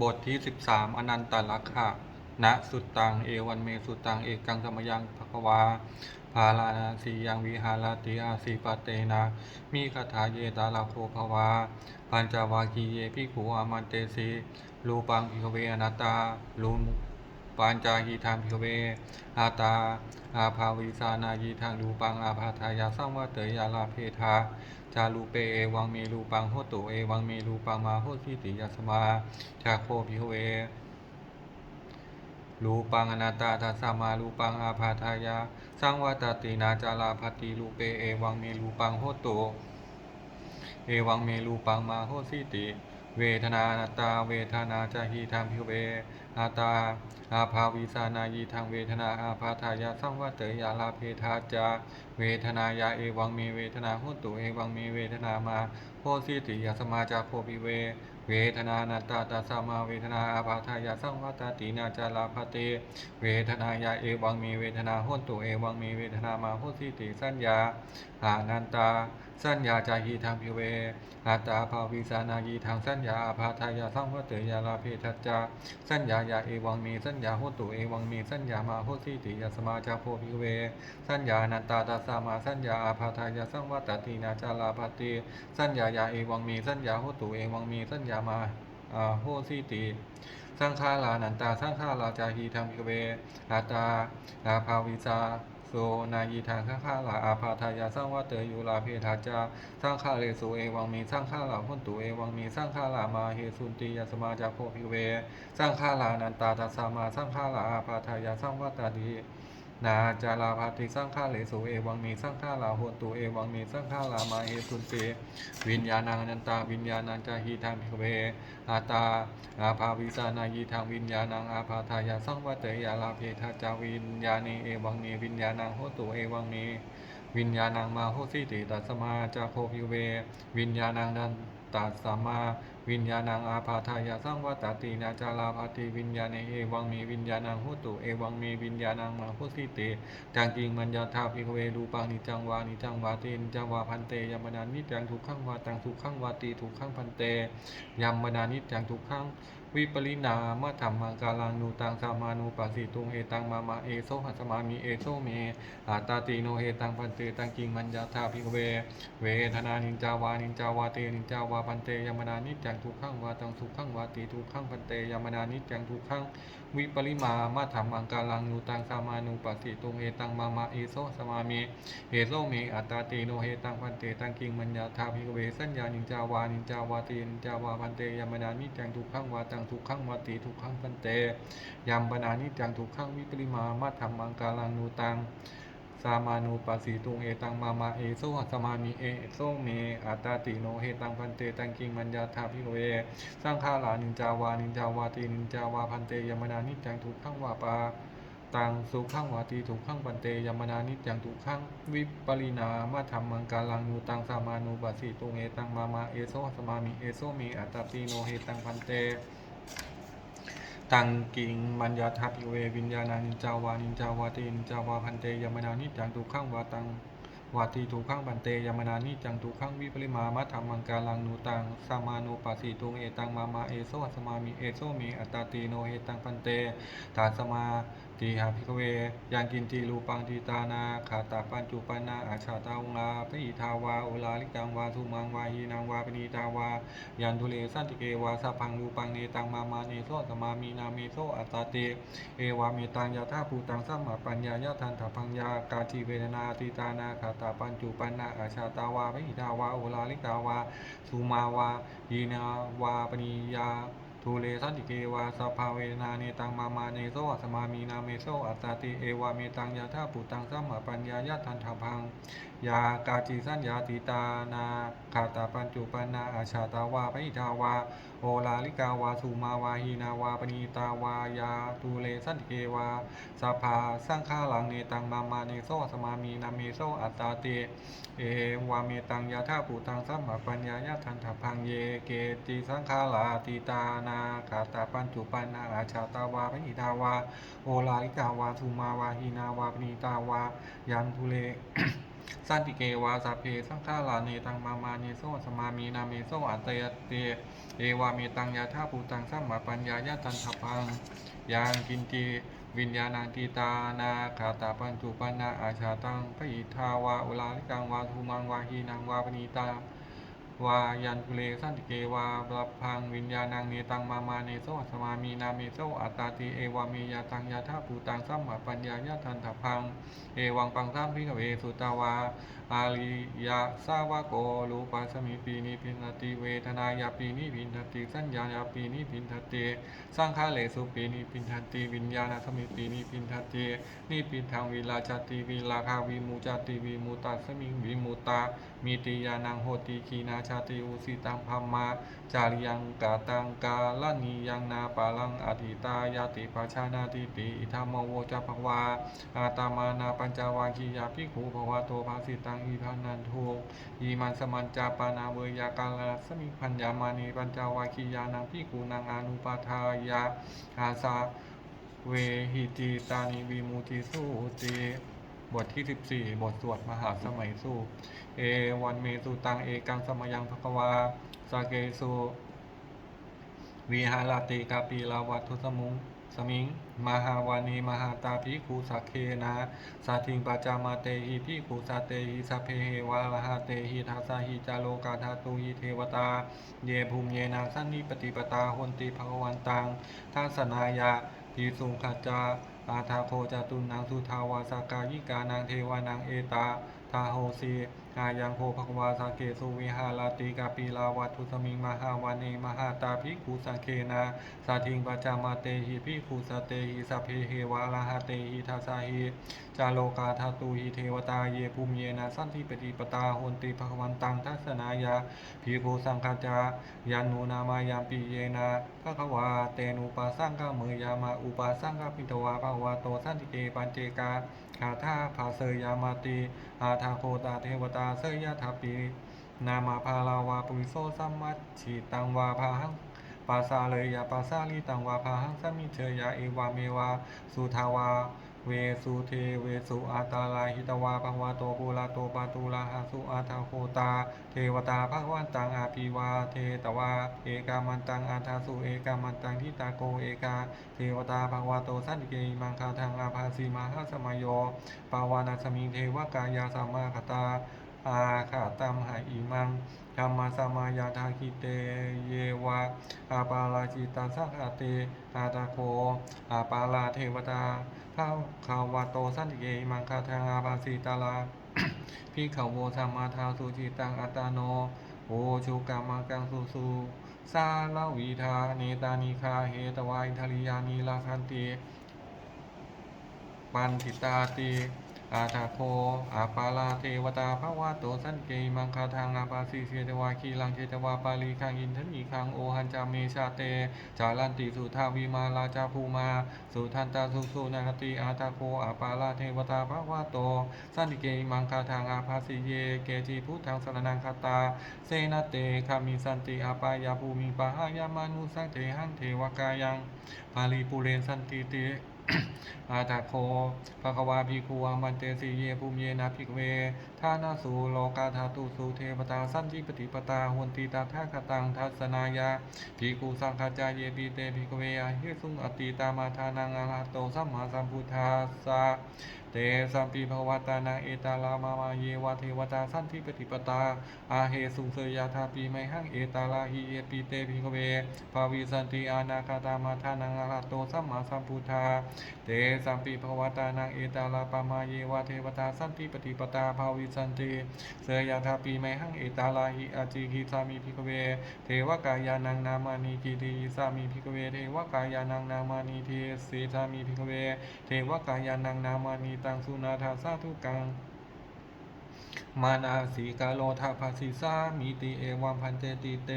บทที่ 13 อนันตลักขะณสุตตัง เอวันเมสุตตัง เอกังสมยังภควา ภาลานาสียังวิหารติอาสีปเตนะ มีคาถาเยตาลาโคภวา ปัญจวาคีเยพิขูอามันเตสีรูปังพิกเวอนาตตารู ปัญจาหีทางพิกเว อาตา อาภาวิสานายีทางรูปังอาภาทายาสังวะเตยาลาเพทาจารูเปเอวังเมรูปังโหตุเอวังเมรูปังมาโหติติยาสมาชาโคพิเวรูปังอนาตตาทัสมารูปังอาภาทายาสังวัตตินาจาราภติรูเปเอวังเมรูปังโหตุเอวังเมรูปังมาโหสิติ เวทนานาตตาเวทนาจาหีทางพิเวอาตา อาภาวิสานายีทางเวทนาอาภาทายาสังวัตเตยาลาเพทาจาเวทนายาเอวังเมเวทนาหุตุเอวังเมเวทนามาโพสิติยาสมาจาโพปิเว เวทนานาตาตาสามาเวทนาอาภาทายาสังวัตตินาจาลาภเต เวทนายาเอวังมีเวทนาโหตุเอวังมีเวทนามาโหสิติสัญญาอานันตา สัญญาจาหีทางพิเวอาตาภาวิสานายีทางสัญญาอาภาทายาสังวัตเตยาลาเพทัจจาสัญญายาเอวังมีสัญญาโหตุเอวังมีสัญญามาโหสิติยสมาจาโพพิเว สัญญานันตาตาสามาสัญญาอาภาทายาสังวัตตินาจาลาภติสัญญายาเอวังมีสัญญาโหตุเอวังมีสัญญามาอาโหสิติสังฆาลานันตาสังฆาลาจาหีธรรมิกเวอาตาอาภาวิจาโซนายีทางสังฆาลาอาภาทายาสังวัตเตยุลาเพทาจาสังฆาเลสุเอวังมีสังฆาลาหุนตุเอวังมีสังฆาลามาเฮสุนติยสมาจาโพพิเวสังฆาลานันตาทัสสามาสังฆาลาอาภาทายาสังวัตตาดี นาจาราภาติสังฆาเหลสุเอวังมีสังฆาลาโหตุเอวังมีสังฆาลามาเฮสุนติวิญญาณังอนันตาวิญญาณังจาหีทางพิเวอาตาอาภาวิสานายีทางวิญญาณังอาภาทายาสังวัตเตยาลาเพทาจาวิญญาณีเอวังมีวิญญาณังโหตุเอวังมีวิญญาณังมาโหสิติตัสมาจาโคพิเว วิญญาณังนัน ตัสมาวิญญาณังอาภาทายาสังวัตตินาจาราภาติวิญญาณเอวังมีวิญญาณังหุตุเอวังมีวิญญาณังมาพุสิติจังกิงมัญญาทาภิกเวรูปังนิจังวานิจังวาตินจังวาพันเตยมนานิจังทุกขังวาตังทุกขังวาติทุกขังพันเตยามนานิจจังทุกขัง วิปริณามาธรรมังกาลังนูตังสามานุปัสสิตุงเอตังมามาเอโซหัสมามีเอโซเมอาตาติโนเอตังปันเตตังกิงมัญญาธาภิกเว เวทนานินจาวานินจาวาเตนินจาวาปันเตยมนานิจังทุกขังวาตังทุกขังวาติทุกขังปันเตยมนานิจจังทุกขัง วิปริมามาธรรมังการังนูตังสามานุปัสสิตุงเอตังมามาเอโซสมามิเอโซเมอัตตาติโนเฮตังพันเตตังกิงมัญญาธาภิกเวสัญญานินจาวานินจาวาตนินจาวาพันเตยามนานิจังทุกขังวาตังทุกขังวาติทุกขังพันเตยามปนานิจังทุกขังวิปริมามาธรรมังการังนูตัง สามานุปัสสิตุงเอตังมามาเอโซสมามิเอโซเมอัตตาติโนเฮตังพันเตตังกิงมัญญาธาพิโรเวสังฆาหลานินจาวานินจาวาตีนินจาวาพันเตยมนานิจังทุกขังวาปาตังสุขังวาตีทุกขังพันเตยมนานิจังทุกขังวิปริณามาธรรมังกาลังนูตังสามานุปัสสิตุงเอตังมามาเอโซสมามิเอโซเมอัตตาติโนเฮตังพันเต ตังกิงมัญญาทัพิเววิญญาณานิจาวานิจาวาตินิจาวาพันเตยมนานิจังทุกขังวาตังวาตีทุกขังปันเตยมนานิจังทุกขังวิปริมามัธรรมังกาลังนูตังสามานุปัสสิตุงเอตังมามาเอโซสมามีเอโซมีอัตตาตีโนเอตังพันเตตาสมา ติหาพิกเวยังกินตีรูปังทีตานาขาตาปัญจุปันนาอาชาตาวงลาพระอิทาวาโอลาลิกังวาทุมังวาหีนางวาปณีตาวายันทุเลสันติเกวาสะพังรูปังเนตังมามาเนโซสมามีนาเมโซอัตตาเตเอวาเมตังยาธาภูตังสัมมาปัญญายาทันถพังยากาจีเวทนาติตานาคาตาปัญจุปันนาอาชาตาวาวิทาวาโอลาลิกาวาสุมาวายีนาวาปณียา ทูเลสันติเกวาสภาเวนาเนตังมามาเนโซสมามีนาเมโซอัตตาติเอวาเมตังยาธาภูตังสัมมาปัญญายาทันถพังยากาจีสัญญาติตานาคาตาปัญจุปันนาอาชาตาวาพิทาวาโอลาลิกาวาสุมาวาหีนาวาปณีตาวายาตูเลสันติเกวาสภาสังฆาหลังเนตังมามาเนโซสมามีนาเมโซอัตตาเตเอวาเมตังยาธาปูตังสัมมาปัญญายาทันถพังเยเกติสังฆาลาติตานาคาตาปัญจุปันนาอาชาตาวาพหิทาวา โอลาลิกาวาสุมาวาหีนาวาปณีตาวา ยันทุเลสันติเกวาสัพเพสังฆาลาเนตังมามาเนโซสมามีนาเมโซอัตเตยเตเอวาเมตังยาธาภูตังสัมมาปัญญายะตันทพังยังกินติวิญญาณังติตานาคาตาปันตุปันนาอาชาตังพระอิทาวาอุลาลิกังวาทูมังวาหีนังวาปณีตา วายันกุเลสันติเกวาปรับพังวิญญาณังเนตังมามาเนโซสมามีนาเมโซอัตตาติเอวาเมยาตังยาธาภูตังสัมมาปัญญายาทันถพัง เอวังปังสัมพิกเวสุตาวา อาริยาสาวกโกรูปัสมิปีนิพินติเวทนายาปีนิพินติสัญญาญาปีนิพินติสังฆาเลสุปีนิพินติวิญญาณสมิปีนิพินตินิพินทังวิลาจติวิลาคาวิมูจติวิมุตตาสมิงวิมุตตามีติยานังโหติคีนาชาติอุสิตังพัมมาจาริยังกาตังกาลนียังนาปาลังอธิตายาติปัชานาติติอิธรรมโวจภวาอาตามานาปัญจวาคียาภิกขุภวะโตภาสิตังอีพันนันทุอีมันสมันจาปานาเวยากาลสมิพัญญามานีปัญจาวาคียานังภิกขุนางอนุปาทายาอาสาเวหิติตานิวิมุติสุติบทที่ 14 บทสวดมหาสมัยสูเอวันเมสุตังเอกังสมยังภควาสาเกสุวิหารติกาปีลาวัตุสมุง สมิง มหาวานีมหาตาภิกขุสักเคนะสาทิงปัจามาเตหิภิกขุสัตเตหิสัพเพเหวะระหะเตหิทัสะหิจาโลกาธาตุหิเทวตา เยภูมิเยนาสันนิปติปตาหนติภควันตังทัสนายาทิสุขจาอาทาโคจตุนังสุทาวาสากายิกานังเทวานังเอตา ทาโหสีอายังโภภควาสาเกสุวิหารติกาปีลาวัตุสมิงมหาวานีมหาตาภิกขุสังเคนาสาทิงปัจจามาเตหิภิกขุสเตหิสัพเพเหวะระหเตหิทัสสะหิจาโลกาธาตุหิเทวตาเยภูมิเยนะสันติปฏิปตาโหนติภควันตังทัสสนายาภิกุสังฆจายันนูนามายามปีเยนะภควาเตนุปาสังฆเมยามาอุปาสังฆปิตวาภควาโตสันติเกปัญเจกา คาถาภาเสยามาติอาทาโคตาเทวตาเสยยะทาปีนามาพาลาวาปุริโสสัมมัชชิตังวาพาหังปาสาเลยยาปาสาลีตังวาพาหังสมิเชยยาเอวาเมวาสุทาวา เวสุเทเวสุอาตาลาหิตวาภวาโตปุระโตปาตุลาหาสุอาทาโคตา เทวตาภวันตังอาภิวา เทตวา เอกามันตังอาทาสุเอกามันตังทิตาโกเอกา เทวตาภวาโตสันติเกมังคาทังอาภาสีมาหาสมยโยปาวานาสมิงเทวกายาสัมมาคตาอาขาตัมหาอิมังธรรมสมายาทาคิเตเยวะอาปาลาจิตาสังฆเตอาตาโคอาปาลาเทวตา พระขาวาโตสันติเกอิมังคาทางาบาสีตาลาพิขโวสัมมาทาสุจิตังอัตาโนโอชูกามากังสุสุสาลาวีทาเนตานิคาเหตวายทริยานีลาคันติปันติตาติ อาทาโคอาปาลาเทวตาภาวะโตสันเกมังคาทางอาปาสีเสตวาคีลังเจตวาปาลีคังอินทนีคังโอหันจาเมชาเต จารันติสุทาวิมาลาจาภูมา สุทันตาสุสุนากติอาทาโคอาปาลาเทวตาภาวะโตสันติเกมังคาทางอาภาสีเย เกจิพุทธังสรนังคาตา เสนาเตคามิสันติอาปายาภูมิปะหายามานุสังเทหังเทวกายัง ปาลีปุเรนสันติเต อาตาโคภควาภิกขุอามันเตสีเยภูมิเยนะภิกเวทานาสูโลกาธาตุสุเทปตาสั้นติปฏิปตาหุนติตาทาคตังทัสนายาภิกูสังฆาจายเยปีเตภิกเวอาเฮสุงอติตามาทานังอาลาโตสัมมาสัมพุทธาสสะ เตสัมปีภวตานังเอตาลามามาเยวาเทวตาสั้นติปฏิปตา อาเหสุงเสยยาธาปีไมหังเอตาลาหิเยปิเตภิกเวภาวิสันติอานาคาตามาทานังอาลาโตสัมมาสัมพุทธา เตสัมปีภวตานังเอตาลาปามาเยวาเทวตาสั้นติปฏิปตาภาวิสันติเสยยาธาปีไมหังเอตาลาหิอาจิกิสามีภิกเว เทวกายานังนามานีกิติสามีภิกเว เทวกายานังนามานีเทเสสามีภิกเว เทวกายานังนามานีตังสุนาทาสาธุกัง มานาสีกาโลทาภาสิสามีติเอวัมพันเตติเต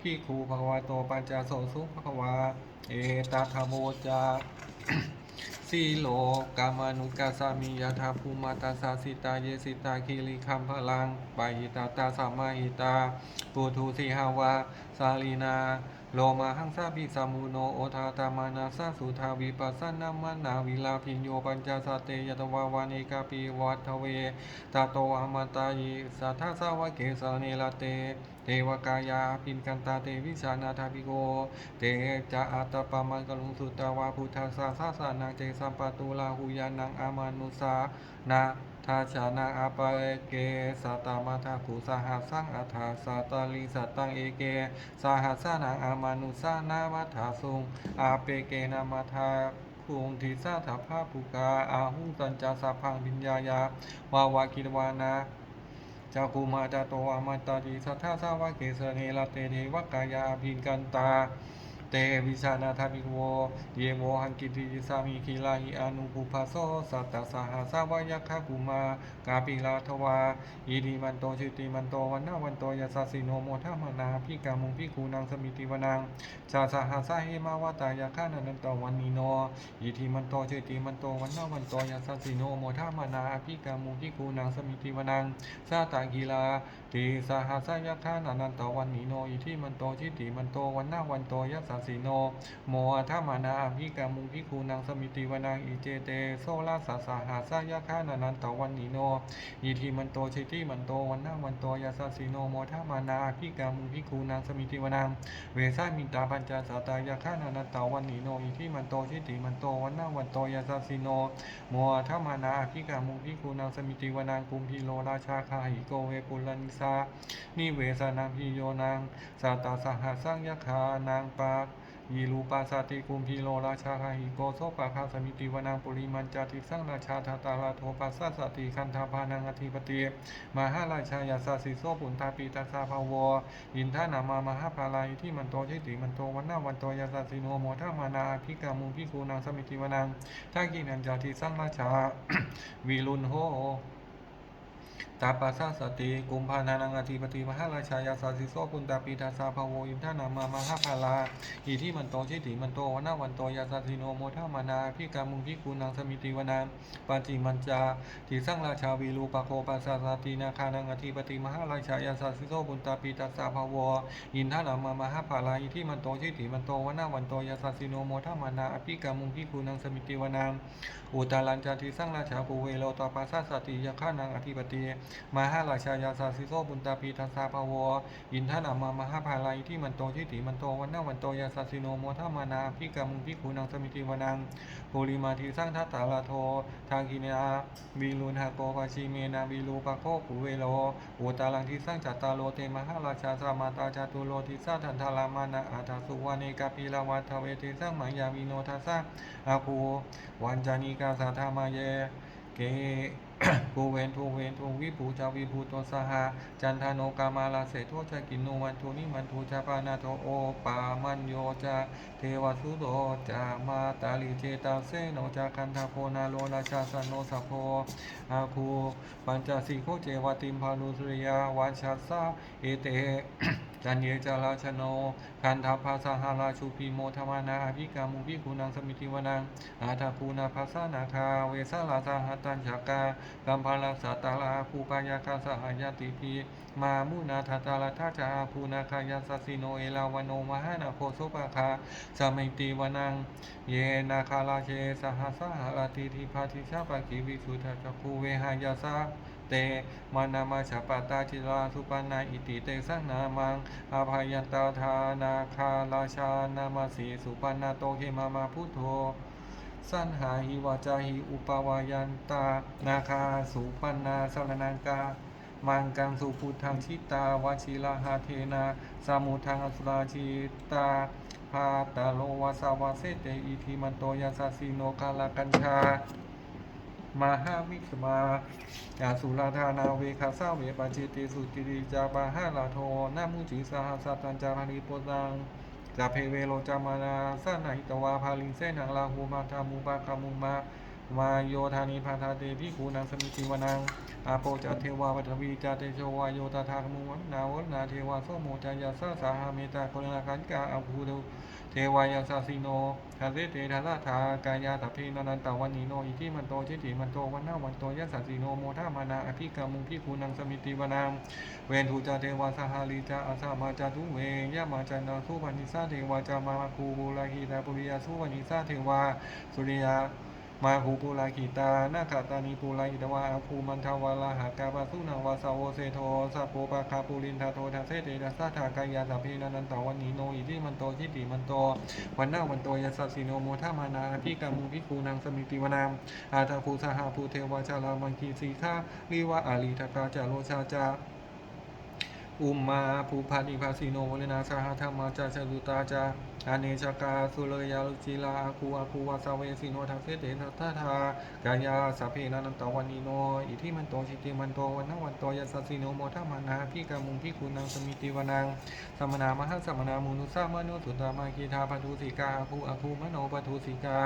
พิกคูภควาโตปัญจโสสุภควา เอตาธโมจาสีโลกามานุกาสามียาธาภูมาตาสาสิตาเยสิตาคิริคัมพลังปาหิตาตาสามาหิตาปูทูสีหาวา สาลีนา โลมาหังซาปิสามุโนโอทาตามานาสาสุทาวิปัสสนามานาวิลาพิญโยปัญจสเตยตวาวานิกาปิวัตเวตาโตอมตายิสัทธาสาวะเกสเนลเต เทวกายาปินกันตาเตวิชานาทาปิโก เตจะอัตปามังกลุงสุตตาวาพุทธาสาสาสานังเจสัมปตุลาหุยานังอามานุสานา ทาชานาอาปะเกสัตตามาทากุสหัสสังอัฏฐาสัตตลิสัตตังเอเกสหัสสานังอามานุสานาวัฏฐาสุงอาเปเกนามาทาภูมิทิสาถาภาปุกา อาหุตัญจาสาพังปิญญายาวาวากิรวานาจักขุมาจาโตอามาตาติสัทธาสาวะเกสเนลเตเทวกายาภินกันตา เตวิชานาทาภิกโวเยโมหังกิติสามีคีลาหิอนุปุภาโสสัตตสหาสาวายคากุมากาปิลาทวาอิริมันโตชิติมันโตวันนาวันโตยัสสสิโนโมทามนาพิกามุงพิคูนังสมิติวนังชาสหัสาหิมาวตายาคานันตวันนีโนอิทิมันโตเจติมันโตวันนาวันโตยัสสสิโนโมทามนาอภิกามุพิคูนังสมิติวนังสาตากีลา ติสหัสายาคานันตวันนีโนอิทิมันโตชิติมันโตวันนาวันโตยัสสสิโน โมทามานาอภิกามุงพิคูนังสมิติวนังอิเจเตโซลาสสหัสายาคานันตวันนีโนอิทิมันโตชิติมันโตวันนาวันโตยัสสสิโนโมทามานาอภิกามุงพิคูนังสมิติวนังเวสามิตาปัญจสาตายาคานานตาวันนีโนอิทิมันโตชิติมันโตวันนาวันโตยาสสิโน โมธรรมานาอภิกามุงพิคูนางสมิติวนางกุมพีโลราชาคาหิโกเวปุลันิสานิเวสนางพิโยนางสาตาสหัสังยคานางปากยีรูปาสาติกุมพีโลราชาคาหิโกโซปะคาสมิติวานางปุริมันจาติสังราชาทาตาลาโทปัสสะสติคันธาพานังอธิปติมหาราชายาสาสิโซปุนทาปีตาสาภาวออินทานามามหาภาลายที่มันโตชิติมันโตวันนาวันโตยาสาสิโนโมทัมานาภิกามุพิคูนางสมิติวนังทักกินันจาทิสังราชาวิรุณโห ตาปัสสะสติกุมภานานังอธิปติมหาราชายาสาสิโสปุนตาปีตาสาภาวอินทานามามหาภาลาอิที่มันโตชิติมันโตวนาวันโตยาสาสิโนโมทัมานาภิกามุงพิคูนางสมิติวนังปาจิมันจาทิสังราชาวิรูปโคปัสสะสตินาคานังอธิปติมหาราชายาสาสิโสปุนตาปีตาสาภาวอินทานามามหาภาลาอิที่มันโตชิติมันโตวนาวันโตยาสาสิโนโมทัมานาอภิกามุงพิคูนางสมิติวนังอุตาลัญจาทิสังราชาภูเวโลตาปัสสะสติยาขานังอธิปติมาห้าราชายาสาสิโสบุญตาปีทัสสาภาวอินทนามามาห้าภาลัยที่มันโตทิติมันโตวันนาวันโตยาสาสิโนโมทามานาพิกามุพิคูนังสมิติวนังปุริมาทิสังทัตตาลาโท ทางกินาวิลุนหาโกภาชิเมนาวิลูปะโคภูเวโลอุตาลังทิสังจัตตาโลเตมหาราชาสามาตาจาตุโลทิสัทันทารามานาอาทาสุวาเนกาปิลาวัทเวเทสังมังยาวิโนทัสสะอาภูวันจานิกาสาธามาเยเก ภูเวนทูเวนทูวิภูจาวิภูโตสหะจันทโนกามาลาเสโทชะกินโนวันทูนิมันทูชาปานาโทโอปามันโยจาเทวสุโตจามาตาลิเจตาเสโนจาคันทาโพนาโลราชาสนโนสัพโพอาคูปัญจสีโคเจวติมพานุสริยาวัชาสาเอเตจันเยจาราชโนคันทาภาสหาราชูปีโมธมานาอภิกามุพิกุนังสมิติวนังอาทาภูนาภาสนาคาเวสาลาสาหัตัญชากา กัมพาลาสัตตาลาภูปายาคาสหายาติพีมามุนาทตาลาทัจาภูนาคายาสสิโนเอลาวโนมหานาโคโสปะคาสมิติวนัง เยนาคาลาเชสหัสหราติทิพาทิชาปะกิวิสุทธจักคูเวหายาสาเตมานามาชาปตาจิราสุปนาอิติเตสังนามังอาภายันตาธานาคาราชานามาสีสุปนาโตเขมามาพุทโธ สันหาหิวาจาหิอุปาวายันตา นาคาสุปันนาสรนังกา มังกังสุพุทธังชิตาวชิลาหาเทนาสามุทังอสุราชิตาพาตาโลวาสาวาเสเตอิทิมันโตยาสาสิโนกาลกัญชามาหาวิสมายาสุราธานาเวคาสาเวปาจิติสุติริจาปาหาลาโทนามุจิสหัสตัญจาภริโปตัง จาเพเวโลจามานาสานาหิตวาพาลิเสนังลาหูมาธามูปาคามุมามาโยธานีพาธาเตพิคูนังสมิติวนังอาโปจเทวาวัทวีจาเตโชวาโยตาทากมุวนาวนาเทวาโสโมจายาสาสาหาเมตาโคลนาคันกาอภูเด เทวายาสาสิโนทาเสเตทาราธากายาตเพนันตวันนีโน อิทิมันโตชิติมันโตวันนาวันโตยะสัสิโนโมทามานาอภิกามุงพิคูนังสมิติวนังเวนทูจาเทวาสหาลีจาอาสามาจาทุเวยามาจานาสุวานิสาเทวาจามาคูบุลาหีตาปุริยาสุวานิสาเทวาสุริยา มาหูปุราคิตานาคาตานิปุราหิตวาอภูมันทวาลาหากาบาสุนาวาสาวเสโทสัพโปปะคาปุรินทาโททาเสเตทัสสะทากายาสัพเพนันตวันนีโนอิทิมันโตชิติมันโตวันนาวันโตยัสสะสิโนโมทามานาพิกามุพิคูนางสมิติวนามอาตาภูสหภูเทวาชาลามังคีสีฆาลีวะอาลีทกาจาโลชาจาอุมมาภูพานิภาสิโนวเลนาสหธรรมาจาชลุตาจา อาเนชกาสุเลยาลุจิลาอาคูอาคูวาสาเวสิโนทังเสเตนะทาทากายาสัพเพนันตวันนีโน อิทิมันโตชิติมันโตวันนวันโตยัสสิโนโมทามานาพิกามุงพิคุนังสมิติวนังสมนามหาสมนามุนุสามโนสุตามาคีทาปทุสิกาอาคูอาคูมโนปทุสิกา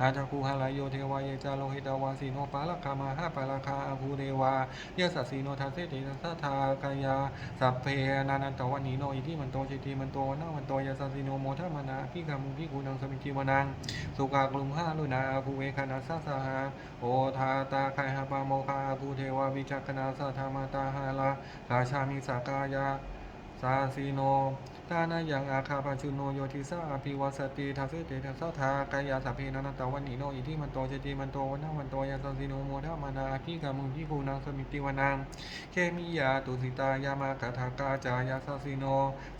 อาจาคูหาลายโยเทวายจาโลหิตาวาสิโนปาลคามาหาปาลคาอาคูเดวายะสัสสีโนทัสเสติทัสสะทากายาสัพเพนานันตวันนีโน อิทิมันโตชิติมันโตวันาวันโตยะสัสสีโนโมทมานะพิกามุพิกุนังสมิจิวนัง สุกากลุมห้าลุนาภูเวคานาสสะหาโอทาตาคายหาปาโมคาภูเทวาวิจักขณาสัทธามาตาหาลาราชามิสากายา สาสีโนทานายังอาคาปาชุโนโยทิสาอภิวัสติทัสเสเตทัสทากายาสัพเพนันตวันนีโนอิทิมันโตเจติมันโตวันนวันโตยาสัสสิโนโมทามานาอภิกามุงพิคูนังสมิติวานังเคมิยาตุสิตายามากาทากาจายาสัสสิโน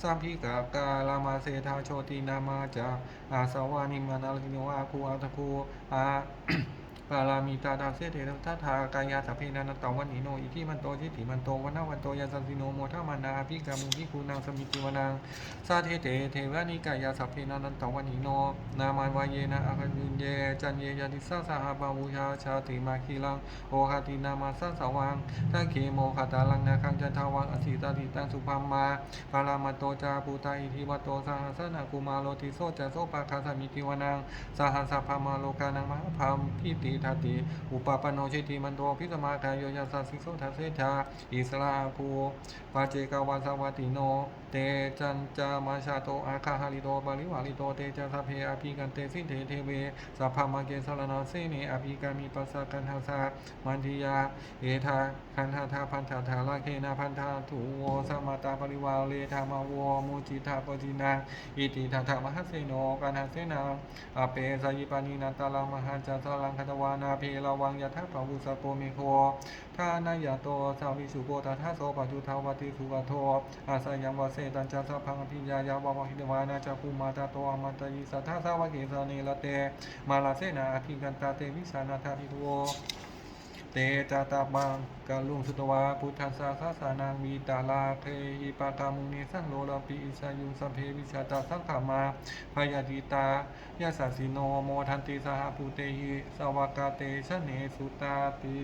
สัมพิกากาลามาเสทาโชตินามาจาอาสวานิมานาลิโนอาคูอาตะคูอา ปารามีตาดาเสเททัทากายาสัพเพนันตวันนีโนอิทิมันโตชิติมันโตวันนาวันโตยาสัสสิโนโมทามานาภิกามุงพิคูนังสมิติวนังสาเทเตเทวานิกายาสัพเพนันตวันิโน นามันวายเยนะอาคันยุนเยจันเยยาติสาสหบาวูชาชาติมาคีลังโอหาตินามาสัสวังทัเคโมคาตาลังนาคังจันทาวังอสิตาติตังสุพัมมาปารามาโตจาปูตาอิทิวโตสหัสนากุมาโลติโซจาโซปาคาสมิติวนังสหัสพามาโลกานังมหาพัมพิติทัติอุปปปนโนชิติมันโตพิสมาคายโยยัสสะสิโสทัสเสธาอิสลาภูปาเจกาวาสวัติโน เตจันจามาชาโตอาคาหาลิโตบาลิวาลิโตเตจาสัพเพอภิกันเตสิเทเทเวสัพพามาเกสรนาเสเนอภิกามิปัสสะกันหาสามันทิยา เอธาคันธาทาพันธาธาลาเคนาพันธาถูโวสมาตาปริวาเลธามาวโมจิตาปจินังอิติทาธามหัสเสโนกันหาเสนาอเปสายิปานินาตาลังมหันจาสลังคตวาานาเพระวังยะทัพพะวุสโปเมโคทานายาโตสาวิสุโกตทัสโสปจุทาวติสุกโทอาสยังวเสตัญจสัพพังพิญญายาวะวะหิตวานาจาภูมาตาโตอมัตตยิสัทธาสาวะเกสาเนละเตมาลาเสนาอภิกันตาเตวิสานาทาภิโว เตจาตาบังกาลุงสุตวาพุทธัสสะสะสานังมีตาลาเคหิปากามุนีสังโลลาปีอิสายุสัพเพวิชาตาสังขามาพยาติตายาสัสสิโนโมทันติสหภูเตหิสวากาเตชะเนสุตาติ